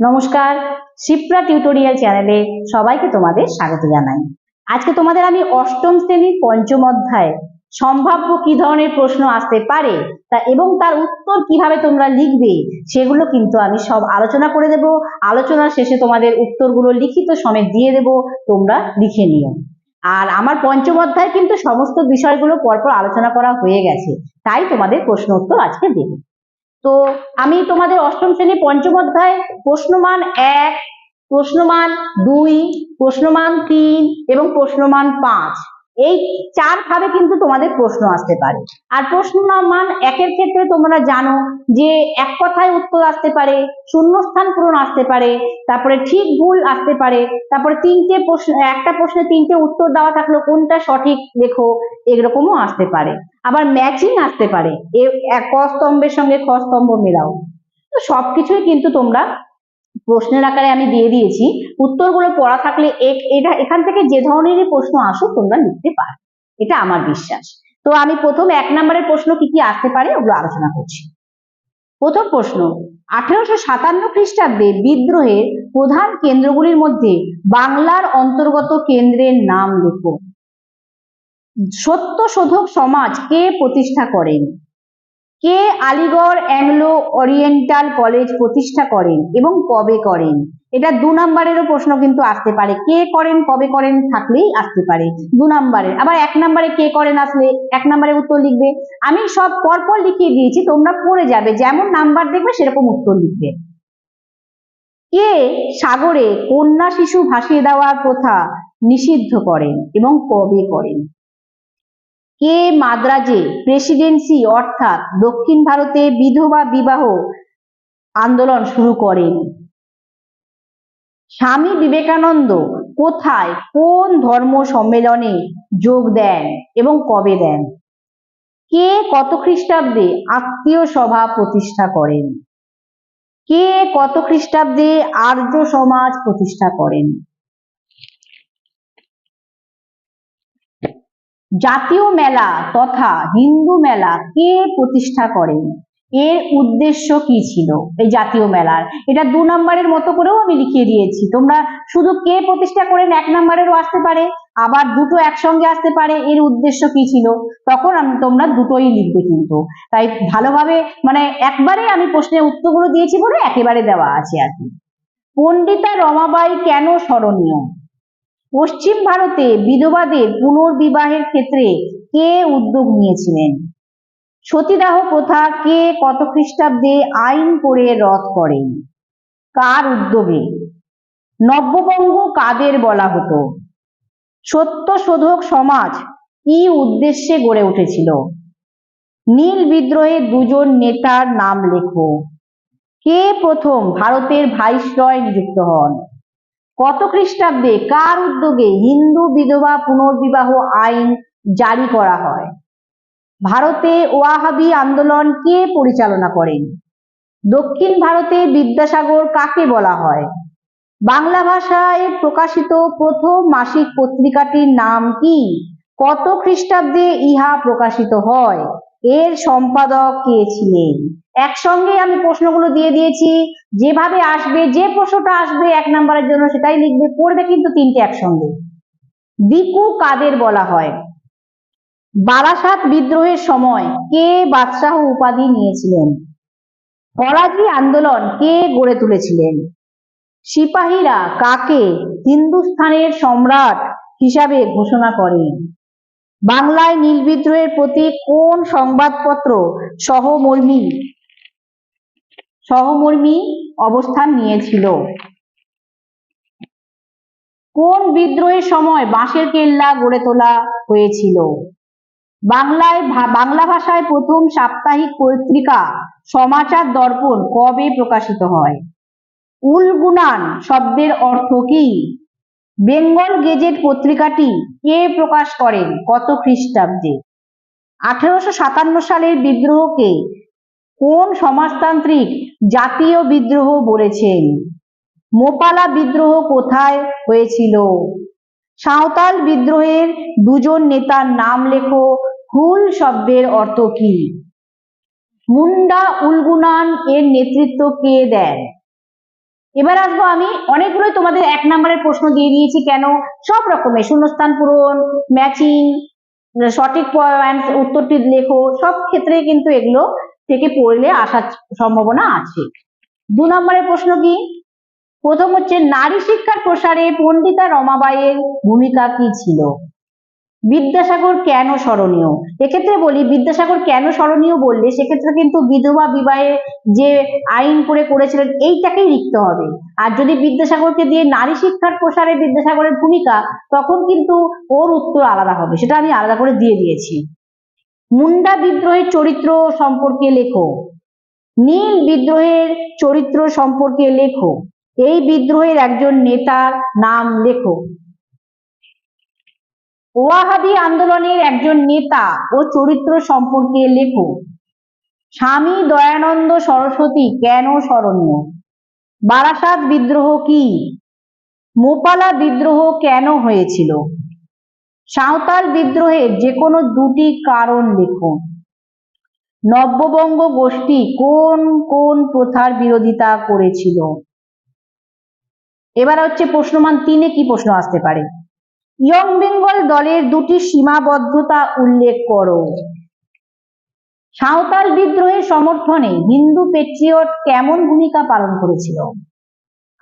নমস্কার, শিপ্রা টিউটোরিয়াল চ্যানেলে সবাইকে তোমাদের স্বাগত জানাই। আজকে তোমাদের আমি অষ্টম শ্রেণির পঞ্চম অধ্যায়, সম্ভাব্য কি ধরনের প্রশ্ন আসতে পারে, তা এবং তার উত্তর কীভাবে তোমরা লিখবে, সেগুলো কিন্তু আমি সব আলোচনা করে দেব। আলোচনার শেষে তোমাদের উত্তরগুলো লিখিত সমেত দিয়ে দেব, তোমরা লিখে নিও। আর আমার পঞ্চম অধ্যায় কিন্তু সমস্ত বিষয়গুলো পরপর আলোচনা করা হয়ে গেছে, তাই তোমাদের প্রশ্ন উত্তর আজকে দেব। তো আমি তোমাদের অষ্টম শ্রেণি পঞ্চম অধ্যায় প্রশ্নমান এক, প্রশ্নমান দুই, প্রশ্নমান তিন এবং প্রশ্নমান পাঁচ। এই চার ভাবে কিন্তু তোমাদের প্রশ্ন আসতে পারে। আর প্রশ্নমান একের ক্ষেত্রে তোমরা জানো যে এক কথায় উত্তর আসতে পারে, শূন্যস্থান পূরণ আসতে পারে, তারপরে ঠিক ভুল আসতে পারে, তারপরে তিনটে প্রশ্ন, একটা প্রশ্নে তিনটে উত্তর দেওয়া থাকল কোনটা সঠিক লেখো, এরকমও আসতে পারে। আবার ম্যাচিং আসতে পারে, এ ক স্তম্ভের সঙ্গে খ স্তম্ভ মেলাও। তো সবকিছুই কিন্তু তোমরা প্রশ্নের আকারে আমি দিয়ে দিয়েছি। উত্তরগুলো পড়া থাকলে এটা এখান থেকে যে ধরনেরই প্রশ্ন আসুক তোমরা লিখতে পারো। এটা আমার বিশ্বাস। তো আমি প্রথম এক নম্বরের প্রশ্ন কি কি আসতে পারে ওগুলো আলোচনা করছি। প্রথম প্রশ্ন, আঠেরোশো সাতান্ন খ্রিস্টাব্দে বিদ্রোহের প্রধান কেন্দ্রগুলির মধ্যে বাংলার অন্তর্গত কেন্দ্রের নাম লেখো। সত্যশোধক সমাজ কে প্রতিষ্ঠা করেন? কে আলিগড় অ্যাংলো ওরিয়েন্টাল কলেজ প্রতিষ্ঠা করেন এবং কবে করেন? এটা দু নম্বরেরও প্রশ্ন কিন্তু আসতে পারে। কে করেন, কবে করেন থাকলেই আসতে পারে। দু নম্বরের। আবার এক নম্বরে কে করেন আসলে? এক নম্বরে উত্তর লিখবে। আমি সব পরপর লিখিয়ে দিয়েছি, তোমরা পড়ে যাবে। যেমন নাম্বার দেখবে, সেরকম উত্তর লিখবে। কে সাগরে কন্যা শিশু ভাসিয়ে দেওয়ার প্রথা নিষিদ্ধ করেন এবং কবে করেন? কে মাদ্রাজে প্রেসিডেন্সি অর্থাৎ দক্ষিণ ভারতে বিধবা বিবাহ আন্দোলন শুরু করেন? স্বামী বিবেকানন্দ কোথায় কোন ধর্ম সম্মেলনে যোগ দেন এবং কবে দেন? কে কত খ্রিস্টাব্দে আত্মীয় সভা প্রতিষ্ঠা করেন? কে কত খ্রিস্টাব্দে আর্য সমাজ প্রতিষ্ঠা করেন? জাতীয় মেলা তথা হিন্দু মেলা কে প্রতিষ্ঠা করেন? এর উদ্দেশ্য কি ছিল এই জাতীয় মেলার? এটা দু নম্বরের মতো করেও আমি লিখিয়ে দিয়েছি। তোমরা শুধু কে প্রতিষ্ঠা করেন এক নম্বরেরও আসতে পারে, আবার দুটো একসঙ্গে আসতে পারে, এর উদ্দেশ্য কি ছিল? তখন আমি তোমরা দুটোই লিখবে কিন্তু। তাই ভালোভাবে মানে একবারে আমি প্রশ্নের উত্তরগুলো দিয়েছি বলে একেবারে দেওয়া আছে আর কি। পণ্ডিতা রমাবাই কেন স্মরণীয়? পশ্চিম ভারতে বিধবাদের পুনর্বিবাহের ক্ষেত্রে কে উদ্যোগ নিয়েছিলেন? সতীদাহ প্রথা কে কত খ্রিস্টাব্দে আইন করে রদ করেন? কার উদ্যোগে? নব্যবঙ্গ কাদের বলা হতো? সত্যশোধক সমাজ কি উদ্দেশ্যে গড়ে উঠেছিল? নীল বিদ্রোহে দুজন নেতার নাম লেখো। কে প্রথম ভারতের ভাইসরয় নিযুক্ত হন? কত খ্রিস্টাব্দে কার উদ্যোগে হিন্দু বিধবা পুনর্বিবাহ আইন জারি করা হয়? ভারতে ওয়াহাবি আন্দোলন কে পরিচালনা করেন? দক্ষিণ ভারতে বিদ্যাসাগর কাকে বলা হয়? বাংলা ভাষায় প্রকাশিত প্রথম মাসিক পত্রিকাটির নাম কি? কত খ্রিস্টাব্দে ইহা প্রকাশিত হয়? এর সম্পাদক কে ছিলেন? একসঙ্গে আমি প্রশ্নগুলো দিয়ে দিয়েছি। যেভাবে আসবে, যে প্রশ্নটা আসবে এক নম্বরের জন্য সেটাই লিখবে, পড়বে কিন্তু তিনটে একসঙ্গে। দিকু কাদের বলা হয়? বারাসাত বিদ্রোহের সময় কে বাদশাহ উপাধি নিয়েছিলেন? ফরাজি আন্দোলন কে গড়ে তুলেছিলেন? সিপাহীরা কাকে হিন্দুস্থানের সম্রাট হিসাবে ঘোষণা করেন? বাংলায় নীল বিদ্রোহের প্রতি কোন সংবাদপত্র সহমর্মী সহমর্মী অবস্থান নিয়েছিল। কোন বিদ্রোহের সময় বাঁশের কেল্লা গড়ে তোলা হয়েছিল? বাংলায় বাংলা ভাষায় প্রথম সাপ্তাহিক পত্রিকা সমাচার দর্পণ কবে প্রকাশিত হয়? উলগুনান শব্দের অর্থ কি? বেঙ্গল গেজেট পত্রিকাটি কে প্রকাশ করেন কত খ্রিস্টাব্দে? আঠারোশো সাতান্ন সালের বিদ্রোহকে কোন সমাজতান্ত্রিক জাতীয় বিদ্রোহ বলেছেন? মোপালা বিদ্রোহ কোথায় হয়েছিল? সাঁওতাল বিদ্রোহের দুজন নেতার নাম লেখো হুল শব্দের অর্থ কি? মুন্ডা উলগুনান এর নেতৃত্ব কে দেন? এবার আসব আমি, অনেকগুলোই তোমাদের এক নম্বরের প্রশ্ন দিয়ে দিয়েছি কেন? সব রকমের, শূন্যস্থান পূরণ ম্যাচিং সঠিক উত্তরটি লেখো, সব ক্ষেত্রে কিন্তু এগুলো থেকে পড়লে আসার সম্ভাবনা আছে। দু নম্বরের প্রশ্ন কি? প্রথম হচ্ছে, নারী শিক্ষার প্রসারে পণ্ডিতা রমাবাইয়ের ভূমিকা কি ছিল? বিদ্যাসাগর কেন স্মরণীয়? এক্ষেত্রে বলি, বিদ্যাসাগর কেন স্মরণীয় বললে, সেক্ষেত্রে কিন্তু বিধবা বিবাহে যে আইন করে করেছিলেন, এইটাকেই লিখতে হবে। আর যদি বিদ্যাসাগরকে দিয়ে নারী শিক্ষার প্রসারে বিদ্যাসাগরের ভূমিকা, তখন কিন্তু ওর উত্তর আলাদা হবে। সেটা আমি আলাদা করে দিয়ে দিয়েছি। মুন্ডা বিদ্রোহের চরিত্র সম্পর্কে লেখো। নীল বিদ্রোহের চরিত্র সম্পর্কে লেখো। এই বিদ্রোহের একজন নেতার নাম লেখো। ওয়াহাবি আন্দোলনের একজন নেতা ও চরিত্র সম্পর্কে লেখো। স্বামী দয়ানন্দ সরস্বতী কেন স্মরণীয়? বারাসাত বিদ্রোহ কি? মোপালা বিদ্রোহ কেন হয়েছিল? সাঁওতাল বিদ্রোহের যে কোনো দুটি কারণ লেখো নব্যবঙ্গ গোষ্ঠী কোন কোন প্রথার বিরোধিতা করেছিল? এবার হচ্ছে প্রশ্নমান তিনে কি প্রশ্ন আসতে পারে? ইয়ং বেঙ্গল দলের দুটি সীমাবদ্ধতা উল্লেখ করো। সাঁওতাল বিদ্রোহের সমর্থনে হিন্দু পেট্রিয়ট কেমন ভূমিকা পালন করেছিল?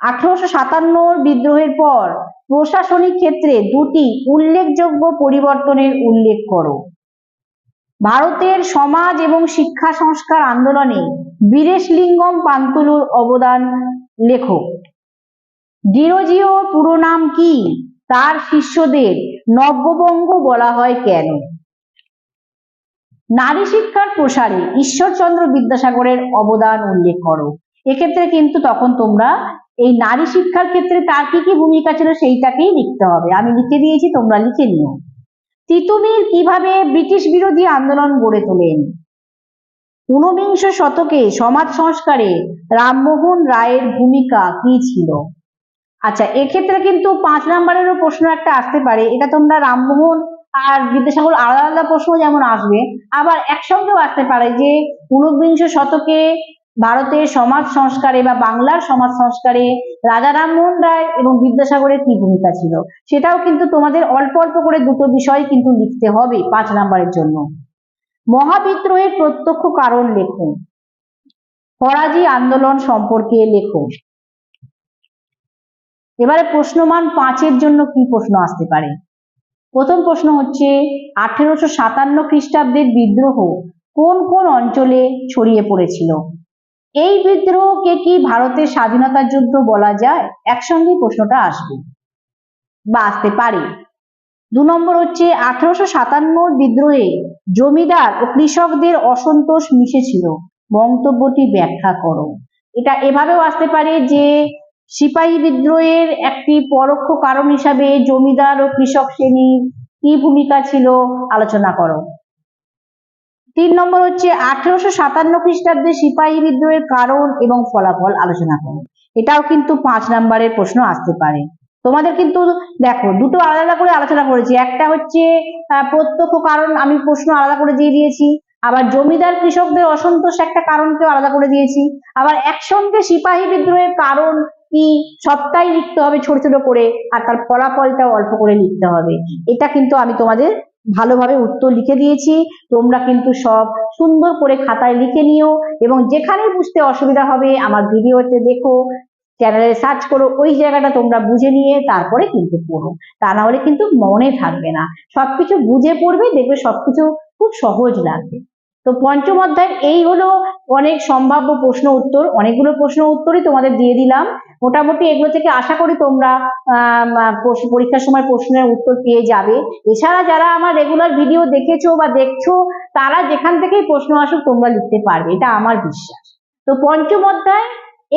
আঠারোশো সাতান্ন বিদ্রোহের পর প্রশাসনিক ক্ষেত্রে দুটি উল্লেখযোগ্য পরিবর্তনের উল্লেখ করো। ভারতের সমাজ এবং শিক্ষা সংস্কার আন্দোলনে বীরেশলিঙ্গম পান্তুলুর অবদান লেখো ডিরোজিও পুরো নাম কি? তার শিষ্যদের নব্যবঙ্গ বলা হয় কেন? নারী শিক্ষার প্রসারে ঈশ্বরচন্দ্র বিদ্যাসাগরের অবদান উল্লেখ করো। এক্ষেত্রে কিন্তু তখন তোমরা এই নারী শিক্ষার ক্ষেত্রে তার কি কি ভূমিকা ছিল সেইটাকেই লিখতে হবে। আমি লিখে দিয়েছি, তোমরা লিখে নিও। তিতুমির কীভাবে ব্রিটিশ বিরোধী আন্দোলন গড়ে তোলেন? ঊনবিংশ শতকে সমাজ সংস্কারে রামমোহন রায়ের ভূমিকা কি ছিল? আচ্ছা এক্ষেত্রে কিন্তু পাঁচ নাম্বারেরও প্রশ্ন একটা আসতে পারে। এটা তোমরা রামমোহন আর বিদ্যাসাগর আলাদা আলাদা প্রশ্ন যেমন আসবে, আবার একসঙ্গেও আসতে পারে যে ঊনবিংশ শতকে ভারতের সমাজ সংস্কারে বা বাংলার সমাজ সংস্কারে রাজা রামমোহন রায় এবং বিদ্যাসাগরের কি ভূমিকা ছিল? সেটাও কিন্তু তোমাদের অল্প অল্প করে দুটো বিষয় কিন্তু লিখতে হবে পাঁচ নাম্বারের জন্য। মহাবিদ্রোহের প্রত্যক্ষ কারণ লেখো ফরাজি আন্দোলন সম্পর্কে লেখো এবারে প্রশ্নমান পাঁচের জন্য কি প্রশ্ন আসতে পারে? প্রথম প্রশ্ন হচ্ছে, আঠেরোশো সাতান্ন খ্রিস্টাব্দের বিদ্রোহ কোন কোন অঞ্চলে ছড়িয়ে পড়েছিল? এই বিদ্রোহকে কি ভারতের স্বাধীনতা যুদ্ধ বলা যায়? একসঙ্গে প্রশ্নটা আসবে। বা আসতে পারে। দু নম্বর হচ্ছে, আঠারোশো সাতান্ন বিদ্রোহে জমিদার ও কৃষকদের অসন্তোষ মিশেছিল। মন্তব্যটি ব্যাখ্যা করো। এটা এভাবেও আসতে পারে যে, সিপাহী বিদ্রোহের একটি পরোক্ষ কারণ হিসাবে জমিদার ও কৃষক শ্রেণির কি ভূমিকা ছিল? আলোচনা করো। তিন নম্বর হচ্ছে আঠারোশো সাতান্ন খ্রিস্টাব্দে সিপাহী বিদ্রোহের কারণ এবং ফলাফল আলোচনা করো এটাও কিন্তু পাঁচ নম্বরের প্রশ্ন আসতে পারে। তোমাদের কিন্তু দেখো, দুটো আলাদা করে আলোচনা করেছি। একটা হচ্ছে প্রত্যক্ষ কারণ, আমি প্রশ্ন আলাদা করে দিয়ে দিয়েছি। আবার জমিদার কৃষকদের অসন্তোষ একটা কারণকেও আলাদা করে দিয়েছি। আবার একসঙ্গে সিপাহী বিদ্রোহের কারণ কি, সবটাই লিখতে হবে ছোট ছোট করে, আর তার ফলাফলটাও অল্প করে লিখতে হবে। এটা কিন্তু আমি তোমাদের ভালোভাবে উত্তর লিখে দিয়েছি। তোমরা কিন্তু সব সুন্দর করে খাতায় লিখে নিও এবং যেখানে বুঝতে অসুবিধা হবে আমার ভিডিওতে দেখো, চ্যানেলে সার্চ করো, ওই জায়গাটা তোমরা বুঝে নিয়ে তারপরে কিন্তু পড়ো। তা না হলে কিন্তু মনে থাকবে না। সবকিছু বুঝে পড়বে, দেখবে সবকিছু খুব সহজ লাগবে। তো পঞ্চম অধ্যায়, এই হলো অনেক সম্ভাব্য প্রশ্ন উত্তর। অনেকগুলো প্রশ্ন উত্তরই তোমাদের দিয়ে দিলাম। মোটামুটি এগুলো থেকে আশা করি তোমরা পরীক্ষার সময় প্রশ্নের উত্তর পেয়ে যাবে। এছাড়া যারা আমার রেগুলার ভিডিও দেখেছ বা দেখছ, তারা যেখান থেকেই প্রশ্ন আসুক, তোমরা লিখতে পারবে। এটা আমার বিশ্বাস। তো পঞ্চম অধ্যায়,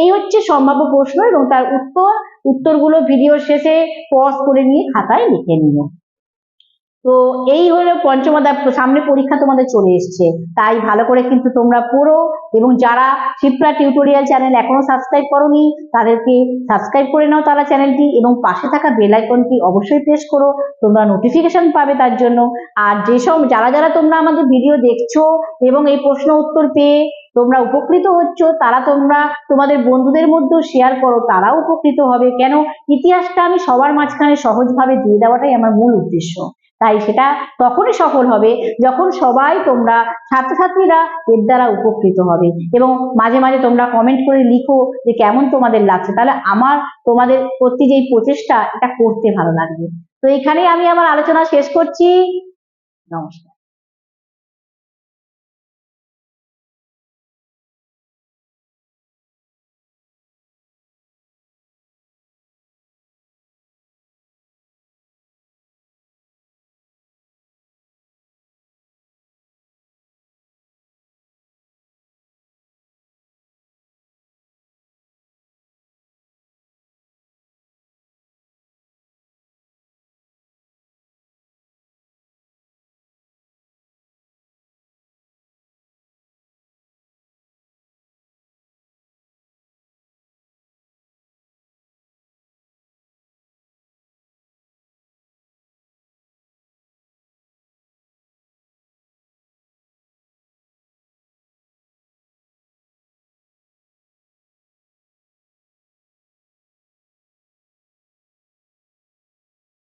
এই হচ্ছে সম্ভাব্য প্রশ্ন এবং তার উত্তর। উত্তরগুলো ভিডিওর শেষে পজ করে নিয়ে খাতায় লিখে নিও। তো এই হলো পঞ্চম অধ্যায় সামনে পরীক্ষা তোমাদের চলে এসছে। তাই ভালো করে কিন্তু তোমরা পড়ো এবং যারা শিপ্রা টিউটোরিয়াল চ্যানেল এখনও সাবস্ক্রাইব করোনি, তাদেরকে সাবস্ক্রাইব করে নাও তারা চ্যানেলটি এবং পাশে থাকা বেল আইকনটি অবশ্যই প্রেস করো, তোমরা নোটিফিকেশন পাবে তার জন্য। আর যেসব, যারা যারা তোমরা আমাদের ভিডিও দেখছ এবং এই প্রশ্ন উত্তর পেয়ে তোমরা উপকৃত হচ্ছ, তারা তোমরা তোমাদের বন্ধুদের মধ্যেও শেয়ার করো, তারাও উপকৃত হবে। কেন? ইতিহাসটা আমি সবার মাঝখানে সহজভাবে দিয়ে দেওয়াটাই আমার মূল উদ্দেশ্য। তাই সেটা তখনই সফল হবে যখন সবাই তোমরা ছাত্রছাত্রীরা এর দ্বারা উপকৃত হবে। এবং মাঝে মাঝে তোমরা কমেন্ট করে লিখো যে কেমন তোমাদের লাগছে। তাহলে আমার তোমাদের প্রতি যে প্রচেষ্টা, এটা করতে ভালো লাগবে। তো এখানেই আমি আমার আলোচনা শেষ করছি। নমস্কার।